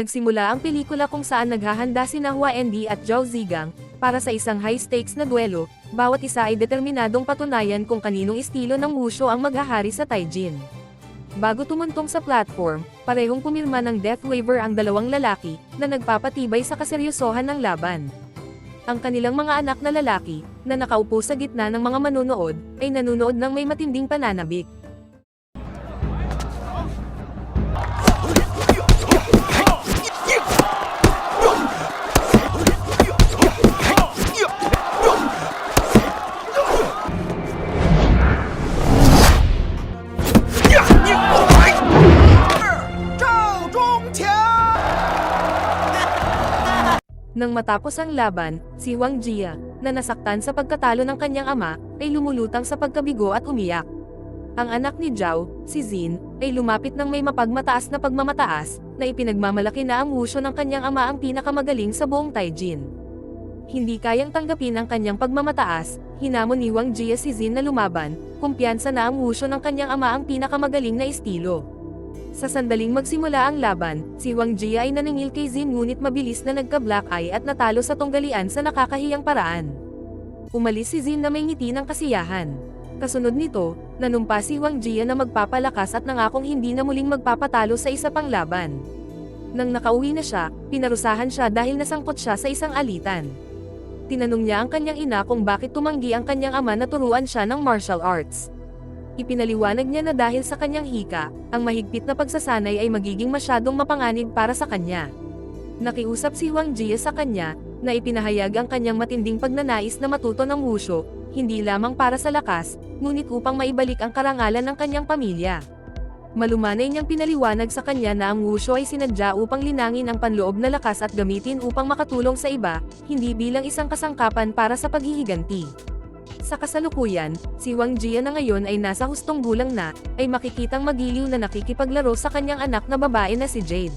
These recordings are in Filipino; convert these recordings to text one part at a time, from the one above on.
Nagsimula ang pelikula kung saan naghahanda sina Hua Endi at Zhao Zigang, para sa isang high-stakes na duelo, bawat isa ay determinadong patunayan kung kaninong estilo ng wushu ang maghahari sa Taijin. Bago tumuntong sa platform, parehong pumirma ng death waiver ang dalawang lalaki, na nagpapatibay sa kaseryosohan ng laban. Ang kanilang mga anak na lalaki, na nakaupo sa gitna ng mga manonood, ay nanunood ng may matinding pananabik. Nang matapos ang laban, si Huang Jia, na nasaktan sa pagkatalo ng kanyang ama, ay lumulutang sa pagkabigo at umiyak. Ang anak ni Zhao, si Xin, ay lumapit ng may mapagmataas na pagmamataas, na ipinagmamalaki na ang wusho ng kanyang ama ang pinakamagaling sa buong Taijin. Hindi kayang tanggapin ang kanyang pagmamataas, hinamon ni Huang Jia si Xin na lumaban, kumpiyansa na ang wusho ng kanyang ama ang pinakamagaling na estilo. Sa sandaling magsimula ang laban, si Wang Jia ay naningil kay Zin ngunit mabilis na nagka-black eye at natalo sa tunggalian sa nakakahiyang paraan. Umalis si Zin na may ngiti ng kasiyahan. Kasunod nito, nanumpa si Wang Jia na magpapalakas at nangakong hindi na muling magpapatalo sa isa pang laban. Nang nakauwi na siya, pinarusahan siya dahil nasangkot siya sa isang alitan. Tinanong niya ang kanyang ina kung bakit tumanggi ang kanyang ama na turuan siya ng martial arts. Ipinaliwanag niya na dahil sa kanyang hika, ang mahigpit na pagsasanay ay magiging masyadong mapanganib para sa kanya. Nakiusap si Huang Jia sa kanya, na ipinahayag ang kanyang matinding pagnanais na matuto ng wushu, hindi lamang para sa lakas, ngunit upang maibalik ang karangalan ng kanyang pamilya. Malumanay niyang pinaliwanag sa kanya na ang wushu ay sinadya upang linangin ang panloob na lakas at gamitin upang makatulong sa iba, hindi bilang isang kasangkapan para sa paghihiganti. Sa kasalukuyan, si Wang Jia na ngayon ay nasa hustong gulang na, ay makikitang magiliw na nakikipaglaro sa kanyang anak na babae na si Jade.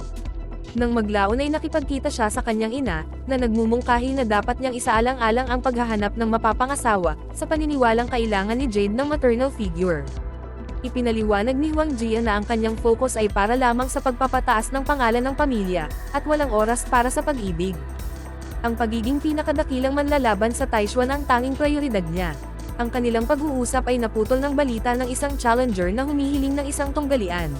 Nang maglaon ay nakipagkita siya sa kanyang ina, na nagmumungkahi na dapat niyang isaalang-alang ang paghahanap ng mapapangasawa, sa paniniwalang kailangan ni Jade ng maternal figure. Ipinaliwanag ni Wang Jia na ang kanyang focus ay para lamang sa pagpapataas ng pangalan ng pamilya, at walang oras para sa pag-ibig ang pagiging pinakadakilang manlalaban sa Taishuan ang tanging prioridad niya. Ang kanilang pag-uusap ay naputol ng balita ng isang challenger na humihiling ng isang tunggalian.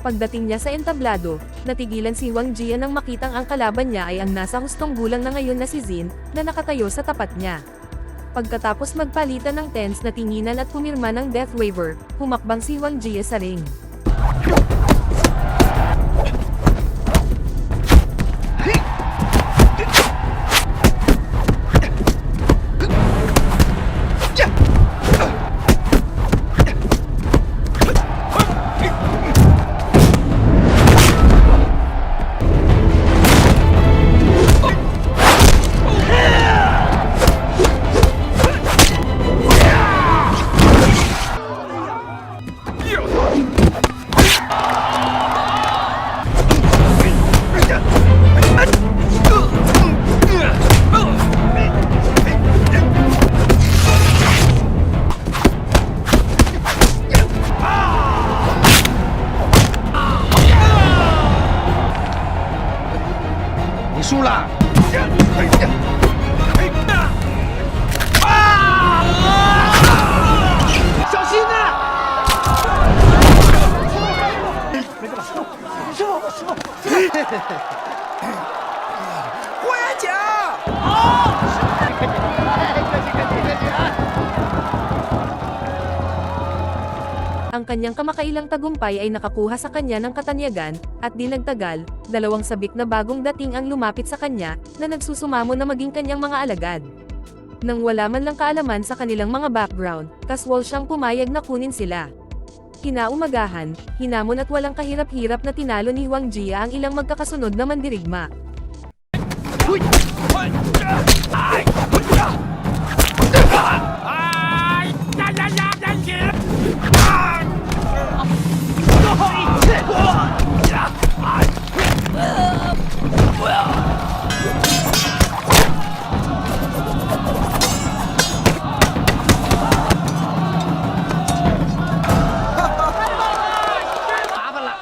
Pagdating niya sa entablado, natigilan si Wang Jia nang makitang ang kalaban niya ay ang nasa hustong gulang na ngayon na si Zin, na nakatayo sa tapat niya. Pagkatapos magpalitan ng tens na tinginan at pumirma ng death waiver, humakbang si Wang Jia sa ring. “输了！哎呀！哎呀！啊！小心呐！没事了，师傅，师傅，师傅。Ang kanyang kamakailang tagumpay ay nakakuha sa kanya ng katanyagan, at di nagtagal, dalawang sabik na bagong dating ang lumapit sa kanya, na nagsusumamo na maging kanyang mga alagad. Nang wala man lang kaalaman sa kanilang mga background, kaswal siyang pumayag na kunin sila. Kinaumagahan, hinamon at walang kahirap-hirap na tinalo ni Huang Jia ang ilang magkakasunod na mandirigma. “麻烦麻烦了，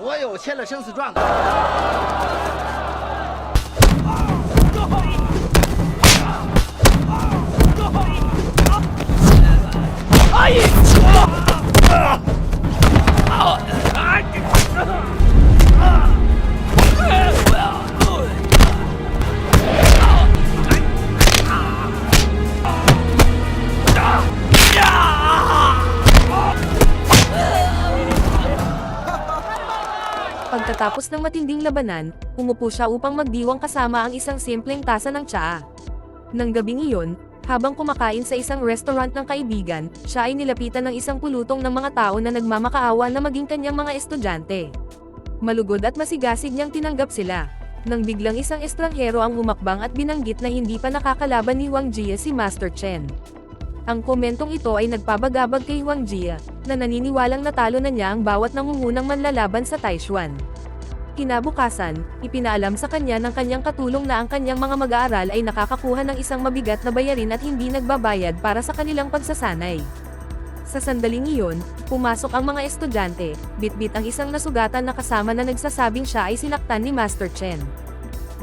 我又签了生死状的。Matapos ng matinding labanan, umupo siya upang magdiwang kasama ang isang simpleng tasa ng tsaa. Nang gabing iyon, habang kumakain sa isang restaurant ng kaibigan, siya ay nilapitan ng isang pulutong ng mga tao na nagmamakaawa na maging kanyang mga estudyante. Malugod at masigasig niyang tinanggap sila. Nang biglang isang estranghero ang humakbang at binanggit na hindi pa nakakalaban ni Wang Jia si Master Chen. Ang komentong ito ay nagpabagabag kay Wang Jia, na naniniwalang natalo na niya ang bawat nangungunang manlalaban sa Taishuan. Kinabukasan, ipinaalam sa kanya ng kanyang katulong na ang kanyang mga mag-aaral ay nakakakuha ng isang mabigat na bayarin at hindi nagbabayad para sa kanilang pagsasanay. Sa sandaling iyon, pumasok ang mga estudyante, bitbit ang isang nasugatan na kasama na nagsasabing siya ay sinaktan ni Master Chen.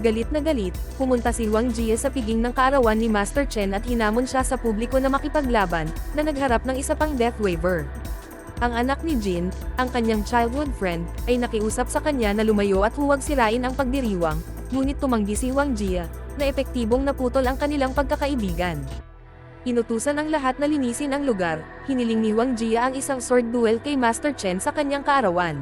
Galit na galit, pumunta si Wang Jie sa piging ng kaarawan ni Master Chen at hinamon siya sa publiko na makipaglaban, na nagharap ng isa pang death waiver. Ang anak ni Jin, ang kanyang childhood friend, ay nakiusap sa kanya na lumayo at huwag sirain ang pagdiriwang, ngunit tumanggi si Wang Jia, na epektibong naputol ang kanilang pagkakaibigan. Inutusan ang lahat na linisin ang lugar, hiniling ni Wang Jia ang isang sword duel kay Master Chen sa kanyang kaarawan.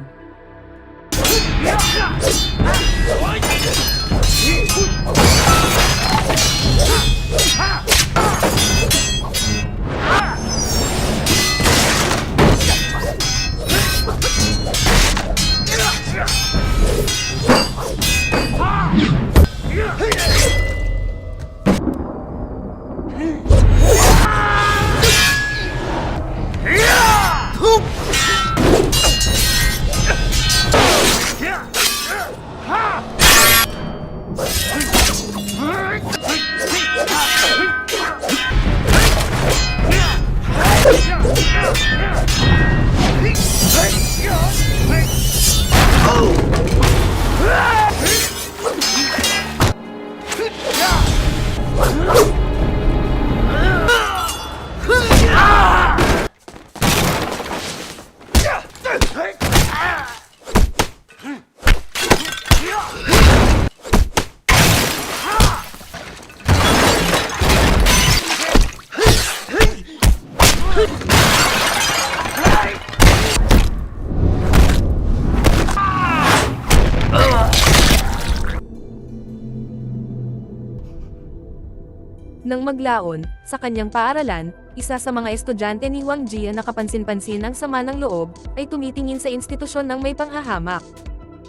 嗯。Hey! Nang maglaon, sa kanyang paaralan, isa sa mga estudyante ni Wang Jia na kapansin-pansin ang sama ng loob, ay tumitingin sa institusyon ng may panghahamak.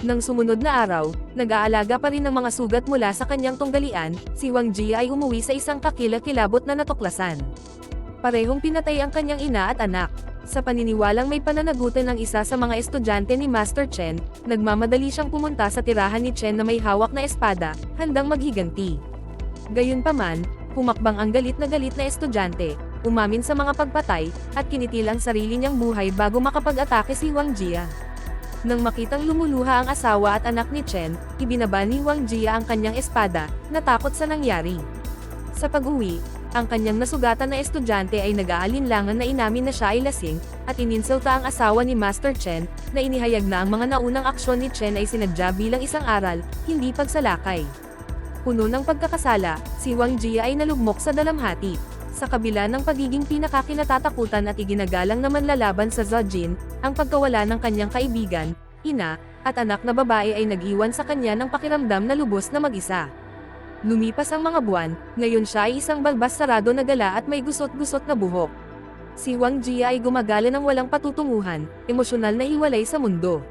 Nang sumunod na araw, nag-aalaga pa rin ng mga sugat mula sa kanyang tunggalian, si Wang Jia ay umuwi sa isang kakilakilabot na natuklasan. Parehong pinatay ang kanyang ina at anak. Sa paniniwalang may pananagutan ng isa sa mga estudyante ni Master Chen, nagmamadali siyang pumunta sa tirahan ni Chen na may hawak na espada, handang maghiganti. Gayunpaman, humakbang ang galit na galit na estudyante, umamin sa mga pagpatay, at kinitil ang sarili niyang buhay bago makapag-atake si Wang Jia. Nang makitang lumuluha ang asawa at anak ni Chen, ibinaba ni Wang Jia ang kanyang espada, natakot sa nangyari. Sa pag-uwi, ang kanyang nasugatan na estudyante ay nag-aalinlangan na inamin na siya ay lasing, at ininsulta ang asawa ni Master Chen, na inihayag na ang mga naunang aksyon ni Chen ay sinadya bilang isang aral, hindi pagsalakay. Puno ng pagkakasala, si Wang Jia ay nalugmok sa dalamhati. Sa kabila ng pagiging pinakakinatatakutan at iginagalang na manlalaban sa Zojin, ang pagkawala ng kanyang kaibigan, ina, at anak na babae ay nag-iwan sa kanya ng pakiramdam na lubos na mag-isa. Lumipas ang mga buwan, ngayon siya ay isang balbas sarado na gala at may gusot-gusot na buhok. Si Wang Jia ay gumagala ng walang patutunguhan, emosyonal na hiwalay sa mundo.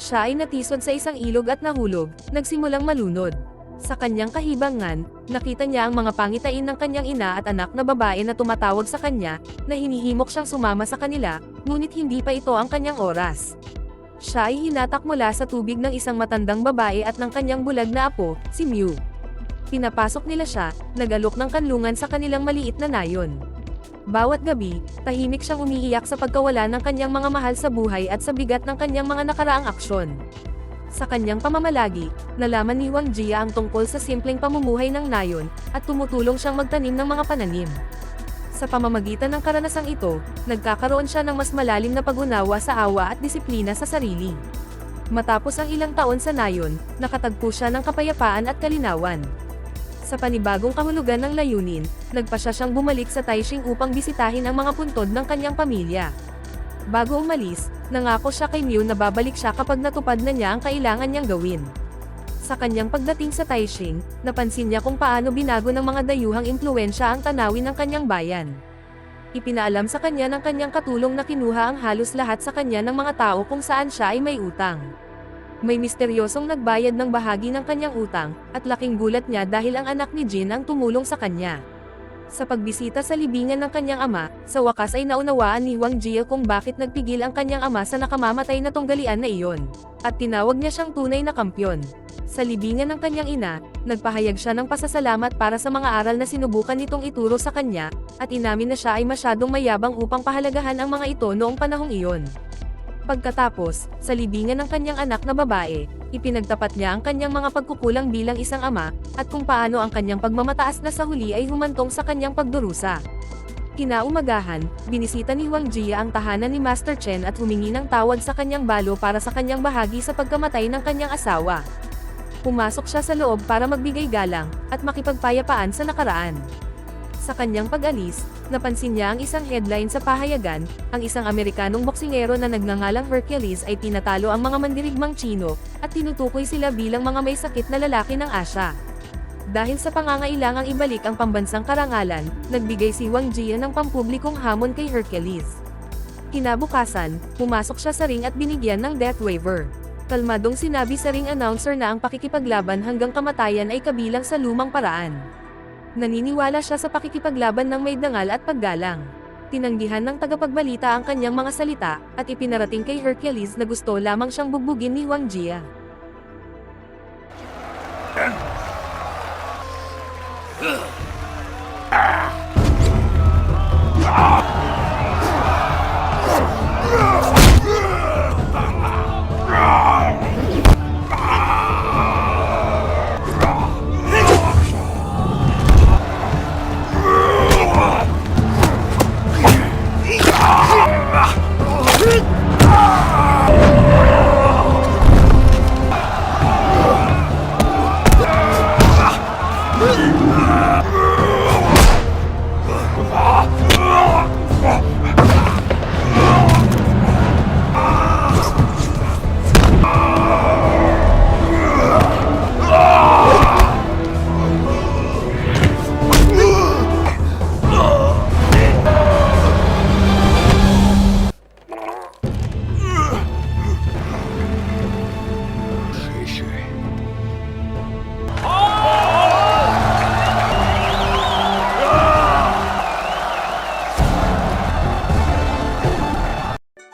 Siya ay natisod sa isang ilog at nahulog, nagsimulang malunod. Sa kanyang kahibangan, nakita niya ang mga pangitain ng kanyang ina at anak na babae na tumatawag sa kanya, na hinihimok siyang sumama sa kanila, ngunit hindi pa ito ang kanyang oras. Siya ay hinatak mula sa tubig ng isang matandang babae at ng kanyang bulag na apo, si Mew. Pinapasok nila siya, nagalok ng kanlungan sa kanilang maliit na nayon. Bawat gabi, tahimik siyang umiiyak sa pagkawala ng kanyang mga mahal sa buhay at sa bigat ng kanyang mga nakaraang aksyon. Sa kanyang pamamalagi, nalaman ni Wang Jia ang tungkol sa simpleng pamumuhay ng nayon, at tumutulong siyang magtanim ng mga pananim. Sa pamamagitan ng karanasang ito, nagkakaroon siya ng mas malalim na pag-unawa sa awa at disiplina sa sarili. Matapos ang ilang taon sa nayon, nakatagpo siya ng kapayapaan at kalinawan. Sa panibagong kahulugan ng layunin, nagpasya siyang bumalik sa Taishing upang bisitahin ang mga puntod ng kanyang pamilya. Bago umalis, nangako siya kay Mew na babalik siya kapag natupad na niya ang kailangan niyang gawin. Sa kanyang pagdating sa Taishing, napansin niya kung paano binago ng mga dayuhang impluensya ang tanawin ng kanyang bayan. Ipinaalam sa kanya ng kanyang katulong na kinuha ang halos lahat sa kanya ng mga tao kung saan siya ay may utang. May misteryosong nagbayad ng bahagi ng kanyang utang, at laking gulat niya dahil ang anak ni Jin ang tumulong sa kanya. Sa pagbisita sa libingan ng kanyang ama, sa wakas ay naunawaan ni Wang Jia kung bakit nagpigil ang kanyang ama sa nakamamatay na tunggalian na iyon. At tinawag niya siyang tunay na kampyon. Sa libingan ng kanyang ina, nagpahayag siya ng pasasalamat para sa mga aral na sinubukan nitong ituro sa kanya, at inamin na siya ay masyadong mayabang upang pahalagahan ang mga ito noong panahong iyon. Pagkatapos, sa libingan ng kanyang anak na babae, ipinagtapat niya ang kanyang mga pagkukulang bilang isang ama, at kung paano ang kanyang pagmamataas na sa huli ay humantong sa kanyang pagdurusa. Kinaumagahan, binisita ni Huang Jia ang tahanan ni Master Chen at humingi ng tawad sa kanyang balo para sa kanyang bahagi sa pagkamatay ng kanyang asawa. Pumasok siya sa loob para magbigay galang, at makipagpayapaan sa nakaraan. Sa kanyang pag-alis, napansin niya ang isang headline sa pahayagan, ang isang Amerikanong boksingero na nagngangalang Hercules ay tinatalo ang mga mandirigmang Chino, at tinutukoy sila bilang mga may sakit na lalaki ng Asya. Dahil sa pangangailangang ibalik ang pambansang karangalan, nagbigay si Wang Jia ng pampublikong hamon kay Hercules. Kinabukasan, pumasok siya sa ring at binigyan ng death waiver. Kalmadong sinabi sa ring announcer na ang pakikipaglaban hanggang kamatayan ay kabilang sa lumang paraan. Naniniwala siya sa pakikipaglaban ng may dangal at paggalang. Tinanggihan ng tagapagbalita ang kanyang mga salita, at ipinarating kay Hercules na gusto lamang siyang bugbugin ni Wang Jia.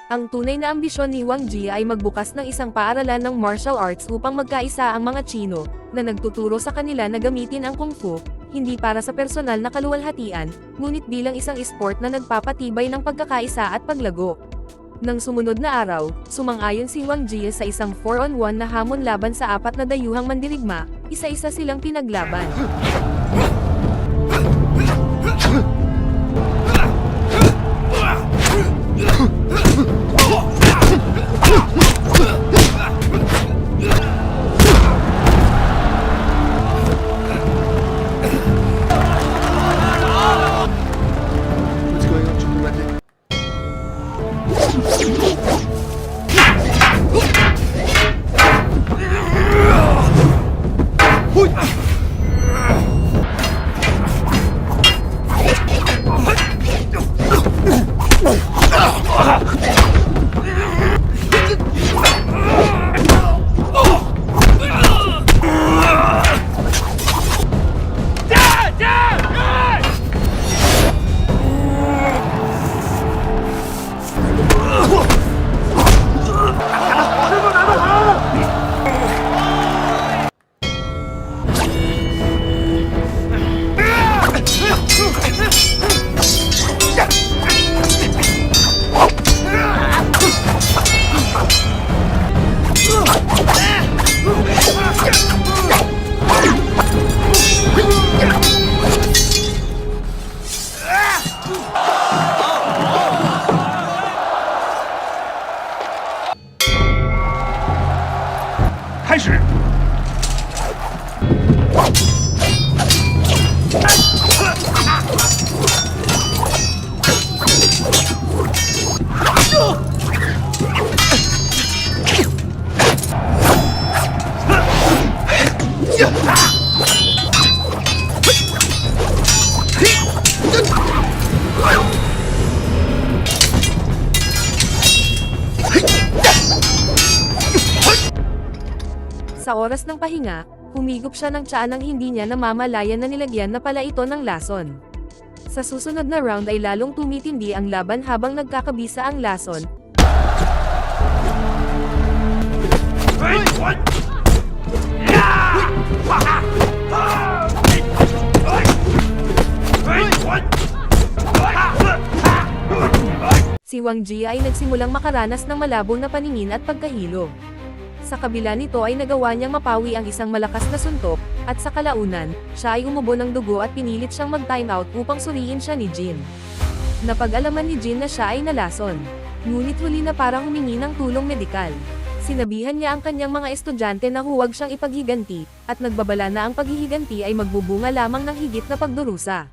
Ang tunay na ambisyon ni Wang Jia ay magbukas ng isang paaralan ng martial arts upang magkaisa ang mga Chino, na nagtuturo sa kanila na gamitin ang Kung Fu, hindi para sa personal na kaluwalhatian, ngunit bilang isang esport na nagpapatibay ng pagkakaisa at paglago. Nang sumunod na araw, sumang-ayon si Wang Jia sa isang 4-on-1 na hamon laban sa apat na dayuhang mandirigma, isa-isa silang pinaglaban. What's Sa oras ng pahinga, humigop siya ng tsaa nang hindi niya namamalayan na nilagyan na pala ito ng lason. Sa susunod na round ay lalong tumitindi ang laban habang nagkakabisa ang lason, Si Wang Jia ay nagsimulang makaranas ng malabong na paningin at pagkahilo. Sa kabila nito ay nagawa niyang mapawi ang isang malakas na suntok, at sa kalaunan, siya ay umubo ng dugo at pinilit siyang mag-time out upang suriin siya ni Jin. Napag-alaman ni Jin na siya ay nalason. Ngunit huli na parang humingi ng tulong medikal. Sinabihan niya ang kanyang mga estudyante na huwag siyang ipaghiganti, at nagbabala na ang paghihiganti ay magbubunga lamang ng higit na pagdurusa.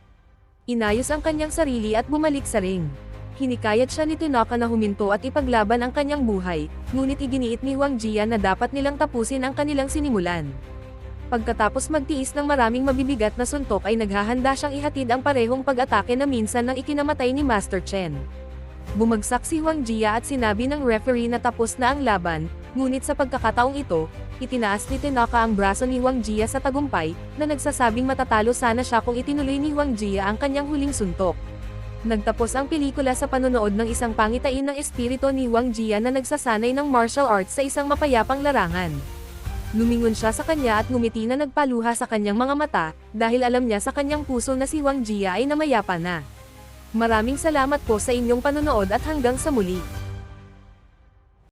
Inayos ang kanyang sarili at bumalik sa ring. Hinikayat siya ni Tanaka na huminto at ipaglaban ang kanyang buhay, ngunit iginiit ni Wang Jia na dapat nilang tapusin ang kanilang sinimulan. Pagkatapos magtiis ng maraming mabibigat na suntok ay naghahanda siyang ihatid ang parehong pag-atake na minsan nang ikinamatay ni Master Chen. Bumagsak si Wang Jia at sinabi ng referee na tapos na ang laban, ngunit sa pagkakataong ito, itinaas ni Tanaka ang braso ni Wang Jia sa tagumpay, na nagsasabing matatalo sana siya kung itinuloy ni Wang Jia ang kanyang huling suntok. Nagtapos ang pelikula sa panonood ng isang pangitain ng espiritu ni Wang Jia na nagsasanay ng martial arts sa isang mapayapang larangan. Lumingon siya sa kanya at ngumiti na nagpaluha sa kanyang mga mata, dahil alam niya sa kanyang puso na si Wang Jia ay namayapa na. Maraming salamat po sa inyong panonood at hanggang sa muli.